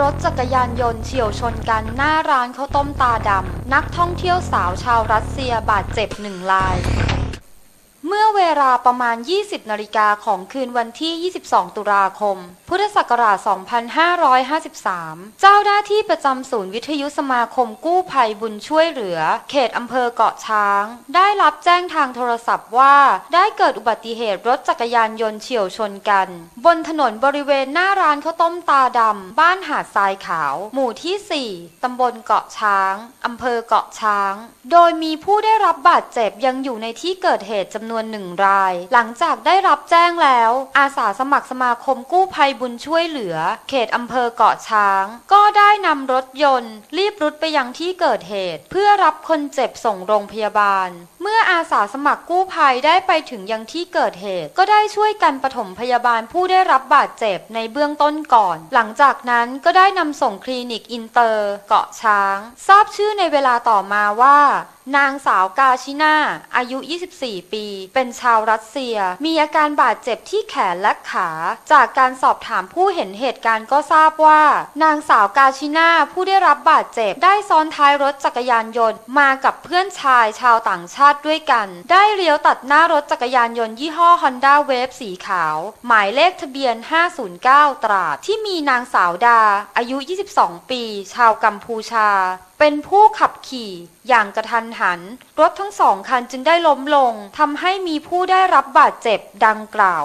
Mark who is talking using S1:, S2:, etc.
S1: รถจักรยานยนต์เฉียวชนกันหน้าร้านข้าวต้มตาดำ นักท่องเที่ยวสาวชาวรัสเซียบาดเจ็บหนึ่งราย เมื่อเวลาประมาณ 20 นาฬิกาของคืนวันที่ 22 ตุลาคม พุทธศักราช 2553 เจ้าหน้าที่ประจำศูนย์วิทยุสมาคมกู้ภัยบุญช่วยเหลือ เขตอำเภอเกาะช้าง ได้รับแจ้งทางโทรศัพท์ว่า ได้เกิดอุบัติเหตุรถจักรยานยนต์เฉียวชนกัน บนถนนบริเวณหน้าร้านข้าวต้มตาดำ บ้านหาดทรายขาว หมู่ที่ 4 ตำบลเกาะช้างอำเภอเกาะช้าง โดยมีผู้ได้รับบาดเจ็บยังอยู่ในที่เกิดเหตุจำนวนหนึ่งราย หลังจากได้รับแจ้งแล้ว อาสาสมัครสมาคมกู้ภัยบุญช่วยเหลือ เขตอำเภอเกาะช้าง ก็ได้นำรถยนต์ รีบรุดไปยังที่เกิดเหตุ เพื่อรับคนเจ็บส่งโรงพยาบาลเมื่ออาสาสมัครกู้ภัยได้ไปถึงยังที่เกิดเหตุ ก็ได้ช่วยกันปฐมพยาบาลผู้ได้รับบาดเจ็บในเบื้องต้นก่อน หลังจากนั้นก็ได้นำส่งคลินิกอินเตอร์ เกาะช้าง ทราบชื่อในเวลาต่อมาว่า นางสาวกาชินาอายุ 24 ปี เป็นชาวรัสเซีย มีอาการบาดเจ็บที่แขนและขา จากการสอบถามผู้เห็นเหตุการณ์ก็ทราบว่า นางสาวกาชินาผู้ได้รับบาดเจ็บ ได้ซ้อนท้ายรถจักรยานยนต์มากับเพื่อนชายชาวต่างชาติติด้วยกัน ได้เลี้ยวตัดหน้ารถจักรยานยนต์ยี่ห้อ Honda Wave สีขาว หมายเลขทะเบียน 509 ตราด ที่มีนางสาวดา อายุ 22 ปี ชาวกัมพูชา เป็นผู้ขับขี่อย่างกระทันหัน รถทั้งสองคันจึงได้ล้มลงทำให้มีผู้ได้รับบาดเจ็บดังกล่าว